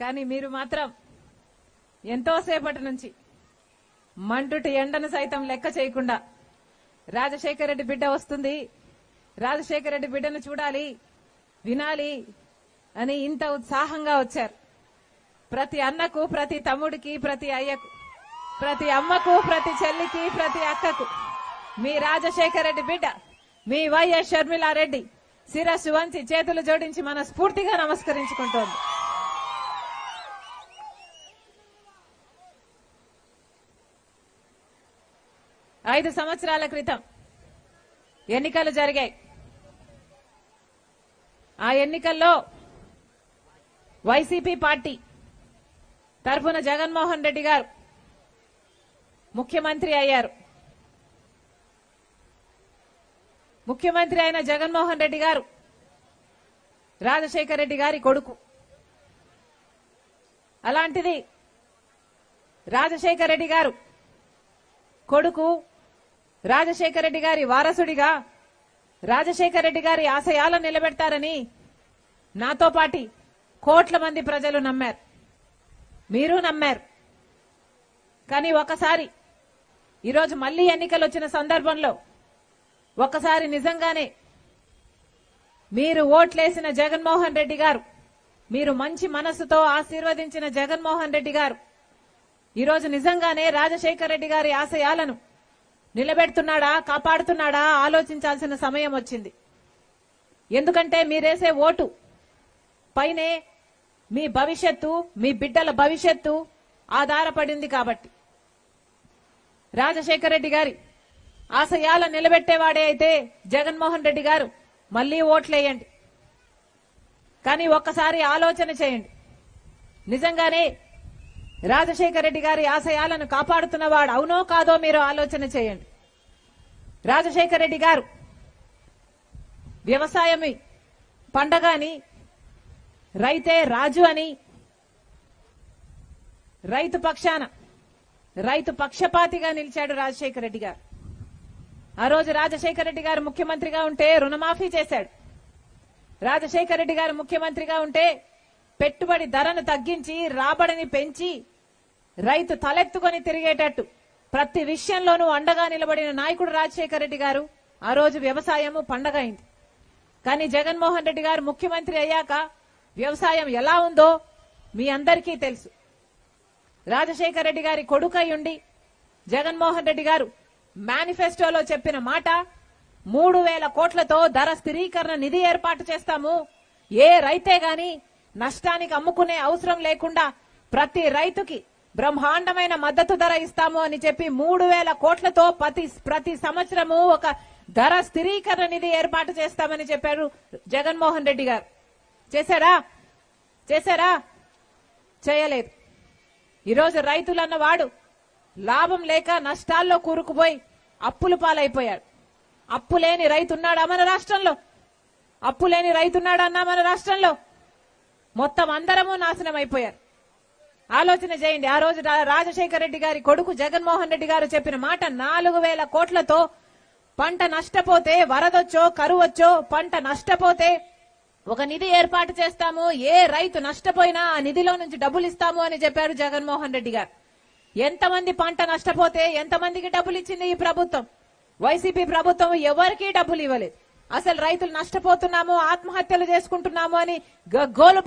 కానీ మీరు మాత్రం ఎంతోసేపటి నుంచి మంటుటి ఎండను సైతం లెక్క చేయకుండా రాజశేఖర రెడ్డి బిడ్డ వస్తుంది. రాజశేఖర రెడ్డి బిడ్డను చూడాలి వినాలి అని ఇంత ఉత్సాహంగా వచ్చారు. ప్రతి అన్నకు ప్రతి తమ్ముడికి ప్రతి అయ్యకు ప్రతి అమ్మకు ప్రతి చెల్లికి ప్రతి అక్కకు మీ రాజశేఖర రెడ్డి బిడ్డ మీ వైఎస్ షర్మిలారెడ్డి శిరస్సు వంచి చేతులు జోడించి మన స్ఫూర్తిగా నమస్కరించుకుంటోంది. ఐదు సంవత్సరాల క్రితం ఎన్నికలు జరిగాయి. ఆ ఎన్నికల్లో వైసీపీ పార్టీ తరఫున జగన్మోహన్ రెడ్డి గారు ముఖ్యమంత్రి అయ్యారు. ముఖ్యమంత్రి అయిన జగన్మోహన్ రెడ్డి గారు రాజశేఖర రెడ్డి గారి కొడుకు. అలాంటిది రాజశేఖర రెడ్డి గారు కొడుకు రాజశేఖర రెడ్డి గారి వారసుడిగా రాజశేఖర రెడ్డి గారి ఆశయాలను నిలబెడతారని నాతో పాటి కోట్ల మంది ప్రజలు నమ్మారు. మీరు నమ్మారు. కానీ ఒకసారి ఈరోజు మళ్ళీ ఎన్నికలు వచ్చిన సందర్భంలో ఒకసారి నిజంగానే మీరు ఓట్లేసిన జగన్మోహన్ రెడ్డి గారు మీరు మంచి మనసుతో ఆశీర్వదించిన జగన్మోహన్ రెడ్డి గారు ఈరోజు నిజంగానే రాజశేఖర రెడ్డి గారి ఆశయాలను నిలబెడుతున్నాడా? కాపాడుతున్నాడా? ఆలోచించాల్సిన సమయం వచ్చింది. ఎందుకంటే మీరేసే ఓటు. పైనే మీ భవిష్యత్తు మీ బిడ్డల భవిష్యత్తు ఆధారపడింది కాబట్టి. రాజశేఖర రెడ్డి గారి ఆశయాల నిలబెట్టేవాడే అయితే జగన్మోహన్ రెడ్డి గారు మళ్ళీ ఓట్లేయండి. కానీ ఒక్కసారి ఆలోచన చేయండి. నిజంగానే రాజశేఖర రెడ్డి గారి ఆశయాలను కాపాడుతున్నవాడు అవునో కాదో మీరు ఆలోచన చేయండి. రాజశేఖర రెడ్డి గారు వ్యవసాయమి పండగ అని రైతే రాజు అని రైతు పక్షాన రైతు పక్షపాతిగా నిలిచాడు రాజశేఖర రెడ్డి గారు. ఆ రోజు రాజశేఖర రెడ్డి గారు ముఖ్యమంత్రిగా ఉంటే రుణమాఫీ చేశాడు. రాజశేఖర రెడ్డి గారు ముఖ్యమంత్రిగా ఉంటే పెట్టుబడి ధరను తగ్గించి రాబడిని పెంచి రైతు తలెత్తుకొని తిరిగేటట్టు. ప్రతి విషయంలోనూ అండగా నిలబడిన నాయకుడు రాజశేఖర రెడ్డి గారు ఆ రోజు వ్యవసాయము పండగ అయింది కానీ జగన్మోహన్ రెడ్డి గారు ముఖ్యమంత్రి అయ్యాక వ్యవసాయం ఎలా ఉందో మీ అందరికీ తెలుసు. రాజశేఖర రెడ్డి గారి కొడుకై ఉండి జగన్మోహన్ రెడ్డి గారు మేనిఫెస్టోలో చెప్పిన మాట మూడు వేల కోట్లతో ధర స్థిరీకరణ నిధి ఏర్పాటు చేస్తాము. ఏ రైతే గాని నష్టానికి అమ్ముకునే అవసరం లేకుండా ప్రతి రైతుకి బ్రహ్మాండమైన మద్దతు ధర ఇస్తాము అని చెప్పి మూడు వేల కోట్లతో ప్రతి ప్రతి సంవత్సరము ఒక ధర స్థిరీకరణ నిధి ఏర్పాటు చేస్తామని చెప్పారు జగన్మోహన్ రెడ్డి గారు. చేశారా? చేశారా? చేయలేదు. ఈరోజు రైతులన్న వాడు లాభం లేక నష్టాల్లో కూరుకుపోయి అప్పులు పాలైపోయాడు. అప్పు లేని రైతున్నాడా మన రాష్ట్రంలో? అప్పు లేని రైతున్నాడా అన్నా మన రాష్ట్రంలో? మొత్తం అందరము నాశనం అయిపోయారు ఆలోచన చేయండి. ఆ రోజు రాజశేఖర రెడ్డి గారి కొడుకు జగన్మోహన్ రెడ్డి గారు చెప్పిన మాట నాలుగు వేల కోట్లతో పంట నష్టపోతే వరదొచ్చో కరువొచ్చో పంట నష్టపోతే ఒక నిధి ఏర్పాటు చేస్తాము. ఏ రైతు నష్టపోయినా ఆ నిధిలో నుంచి డబ్బులు ఇస్తాము అని చెప్పారు జగన్మోహన్ రెడ్డి గారు. ఎంతమంది పంట నష్టపోతే ఎంతమందికి డబ్బులు ఇచ్చింది ఈ ప్రభుత్వం? వైసీపీ ప్రభుత్వం ఎవరికీ డబ్బులు ఇవ్వలేదు. అసలు రైతులు నష్టపోతున్నాము ఆత్మహత్యలు చేసుకుంటున్నాము అని గోలు